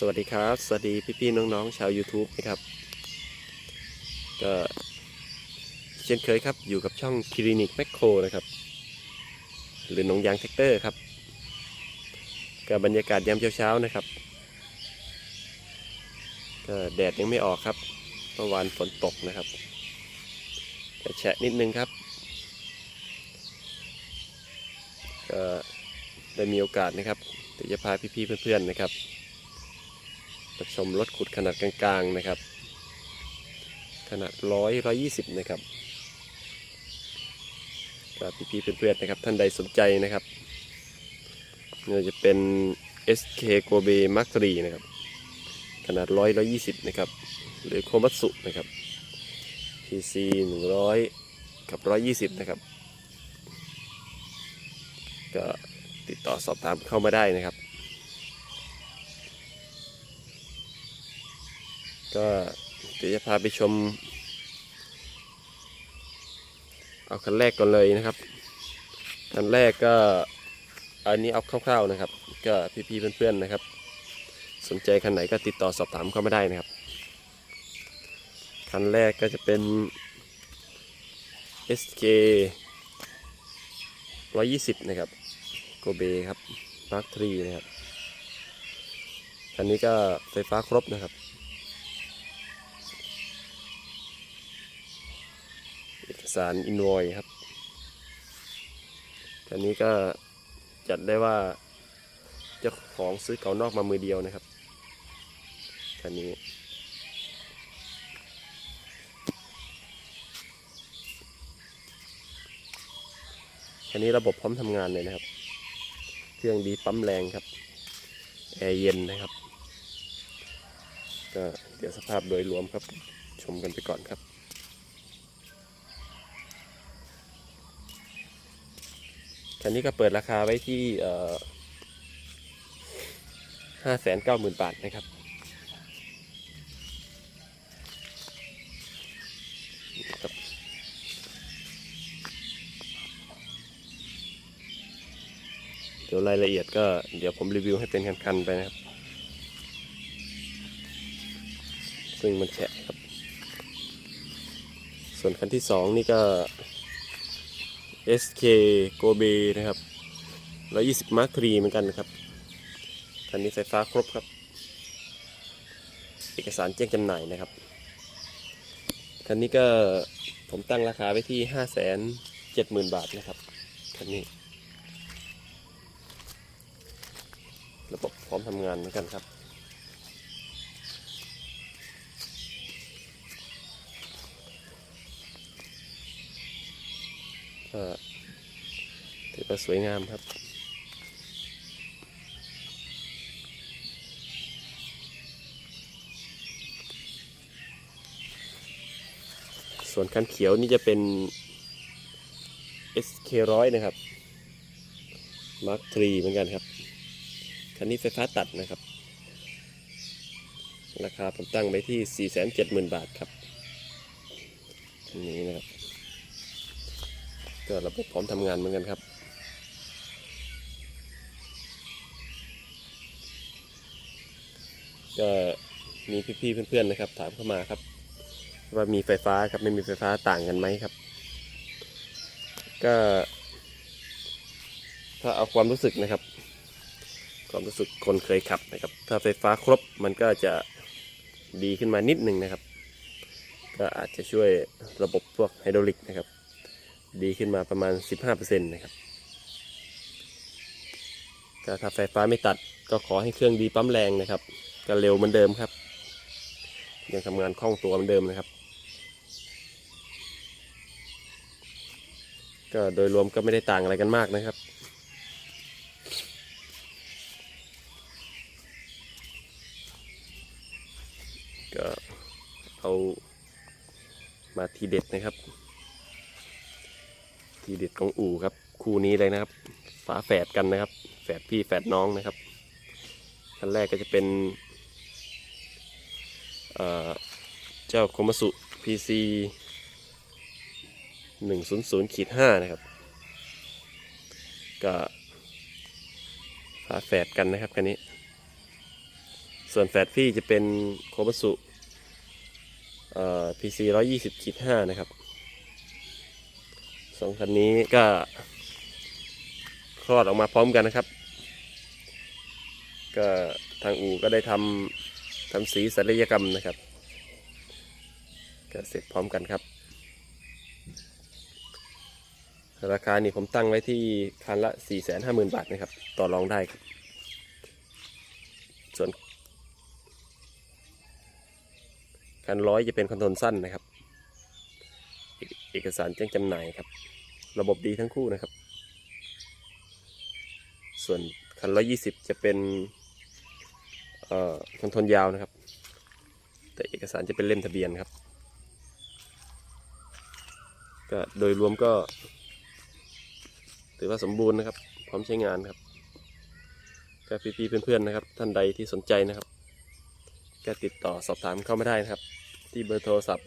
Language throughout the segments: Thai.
สวัสดีครับ สวัสดีพี่ๆน้องๆชาว YouTube นะครับ ก็เช่นเคยครับอยู่กับช่องคลินิกแมคโครนะครับ หรือหนองยางแท็กเตอร์ครับกับบรรยากาศยามเช้าๆนะครับ ก็แดดยังไม่ออกครับเมื่อวานฝนตกนะครับแต่แฉะนิดนึงครับก็ได้มีโอกาสนะครับเดี๋ยวจะพาพี่ๆเพื่อนๆนะครับ มาชมรถขุดขนาดกลางๆนะครับ ขนาดร้อยร้อยยี่สิบนะครับก็พี่ๆเพื่อนๆนะครับ ท่านใดสนใจนะครับเนี่ยจะเป็น SK Kobe Mark III นะครับ ขนาดร้อยร้อยยี่สิบนะครับ หรือโคมัตสุนะครับ PC หนึ่งร้อยกับร้อยยี่สิบนะครับ ก็ติดต่อสอบถามเข้ามาได้นะครับ ก็เดี๋ยวจะพาไปชม เอาคันแรกก่อนเลยนะครับ คันแรกก็อันนี้เอาคร่าวๆนะครับ ก็พี่ๆเพื่อนๆนะครับ สนใจคันไหนก็ติดต่อสอบถามเข้ามาได้นะครับ คันแรกก็จะเป็น SK 120 นะครับโกเบครับ Mark III นะครับ คันนี้ก็ไฟฟ้าครบนะครับ เอก สารอินโวยครับอันนี้ก็จัดได้ว่าเจ้าของซื้อเก่านอกมามือเดียวนะครับคันนี้ คันนี้ระบบพร้อมทำงานเลยนะครับ เครื่องดีปั๊มแรงครับ แอร์เย็นนะครับ ก็เดี๋ยวสภาพโดยรวมครับ ชมกันไปก่อนครับ คันนี้ก็เปิดราคาไว้ที่ห้าแสนเก้าหมื่นบาทนะครับครับ เดี๋ยวรายละเอียดก็เดี๋ยวผมรีวิวให้เป็นคันๆไปนะครับ ซึ่งมันแฉะครับ ส่วนคันที่สองนี่ก็ SK Kobe นะครับ120 Mark III เหมือนกันนะครับคันนี้ไฟฟ้าครบครับ เอกสารแจ้งจำหน่ายนะครับ คันนี้ก็ผมตั้งราคาไว้ที่570,000บาทนะครับ คันนี้ ระบบพร้อมทำงานเหมือนกันครับ ก็ถือว่าสวยงามครับ ส่วนคันเขียวนี่จะเป็น SK ร้อยนะครับ Mark III เหมือนกันครับ คันนี้ไฟฟ้าตัดนะครับ ราคาผมตั้งไว้ที่ 470,000 บาทครับนนี้นะครับ ก็ระบบพร้อมทำงานเหมือนกันครับ ก็มีพี่ๆเพื่อนๆนะครับ ถามเข้ามาครับ ว่ามีไฟฟ้าครับไม่มีไฟฟ้าต่างกันไหมครับ ก็ ถ้าเอาความรู้สึกนะครับ ความรู้สึกคนเคยขับนะครับ ถ้าไฟฟ้าครบมันก็จะดีขึ้นมานิดหนึ่งนะครับ ก็อาจจะช่วยระบบพวกไฮดรอลิกนะครับ ดีขึ้นมาประมาณ 15%นะครับก็ถ้าไฟฟ้าไม่ตัดก็ขอให้เครื่องดีปั๊มแรงนะครับก็เร็วเหมือนเดิมครับ ยังทำงานคล่องตัวเหมือนเดิมนะครับ ก็โดยรวมก็ไม่ได้ต่างอะไรกันมากนะครับก็เอามาทีเด็ดนะครับ ทีเด็ดของอู่ครับ คู่นี้เลยนะครับ ฝาแฝดกันนะครับ แฝดพี่แฝดน้องนะครับคันแรกก็จะเป็นเเจ้าโคมาสุ PC 100ขีด5นะครับ ก็ฝาแฝดกันนะครับคันนี้ ส่วนแฟดฟี่จะเป็นโคบัสุเอ่อ PC 120ขีด5นะครับ สองคันนี้ก็คลอดออกมาพร้อมกันนะครับ ก็ทางอู่ก็ได้ทำทำสีศัลยกรรมนะครับ ก็เสร็จพร้อมกันครับ ราคานี่ผมตั้งไว้ที่คันละ 450,000 บาทนะครับ ต่อรองได้ครับ ส่วนคันร้อยจะเป็นคอนโทรลสั้นนะครับ เอกสารแจ้งจำหน่ายครับ ระบบดีทั้งคู่นะครับ ส่วนคันร้อยยี่สิบจะเป็นเอ่อคอนทรลยาวนะครับ แต่เอกสารจะเป็นเล่มทะเบียนครับ ก็โดยรวมก็ ถือว่าสมบูรณ์นะครับ พร้อมใช้งานครับก็พี่ๆเพื่อนๆนะครับ ท่านใดที่สนใจนะครับก็ติดต่อสอบถามเข้ามาได้นะครับ ที่เบอร์โทรศัพท์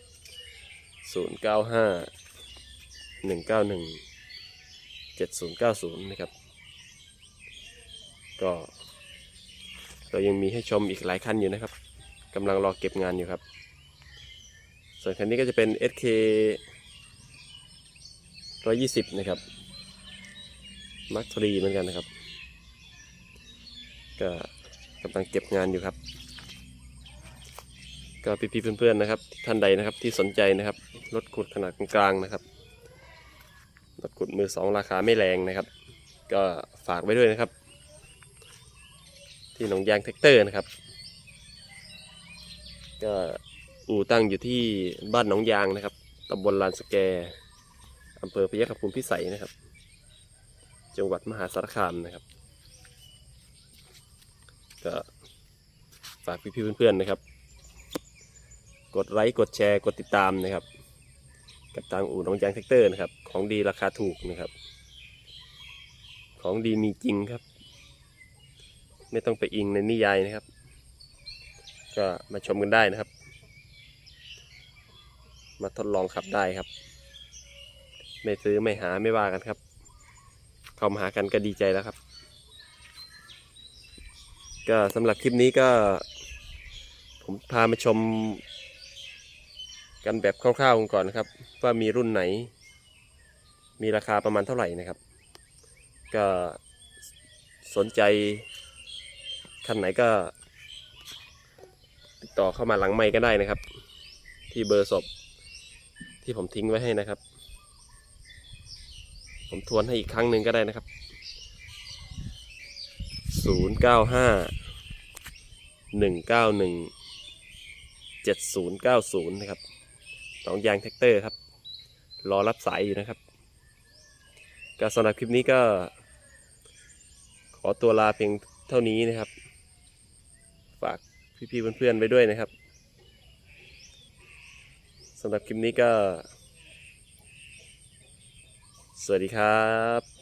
095 191 7090 นะครับ ก็ เรายังมีให้ชมอีกหลายคันอยู่นะครับกำลังรอเก็บงานอยู่ครับ ส่วนคันนี้ก็จะเป็น SK 120 นะครับมักทรีเหมือนกันนะครับ ก็กำลังเก็บงานอยู่ครับ ก็พี่ๆเพื่อนๆนะครับ ท่านใดนะครับที่สนใจนะครับรถขุดขนาดกลางๆนะครับรถขุดมือสองราคาไม่แรงนะครับ ก็ฝากไว้ด้วยนะครับ ที่หนองยางแท็กเตอร์นะครับ ก็อู่ตั้งอยู่ที่บ้านหนองยางนะครับตำบลลานสแกอำเภอพยัคฆภูมิพิสัยนะครับ จังหวัดมหาสารคามนะครับ ก็ฝากพี่ๆเพื่อนๆนะครับ กดไลค์กดแชร์กดติดตามนะครับ กับทางอู่น้องยางแท็กเตอร์นะครับ ของดีราคาถูกนะครับ ของดีมีจริงครับ ไม่ต้องไปอิงในนิยายนะครับ ก็มาชมกันได้นะครับ มาทดลองขับได้ครับ ไม่ซื้อไม่หาไม่ว่ากันครับ เข้ามาหากันก็ดีใจแล้วครับ ก็สำหรับคลิปนี้ก็ผมพามาชม กันแบบคร่าวๆกันก่อนนะครับ ว่ามีรุ่นไหน มีราคาประมาณเท่าไหร่นะครับ ก็สนใจคันไหนก็ ติดต่อเข้ามาหลังไมค์ก็ได้นะครับ ที่เบอร์ศพที่ผมทิ้งไว้ให้นะครับ ผมทวนให้อีกครั้งหนึ่งก็ได้นะครับศูนย์เก้าห้าหนึ่งเก้าหนึ่งเจ็ดศูนย์เก้าศูนย์นะครับ หนองยางแท็กเตอร์ครับ รอรับสายอยู่นะครับก็สำหรับคลิปนี้ก็ ขอตัวลาเพียงเท่านี้นะครับ ฝากพี่ๆเพื่อนๆไปด้วยนะครับสำหรับคลิปนี้ก็ สวัสดีครับ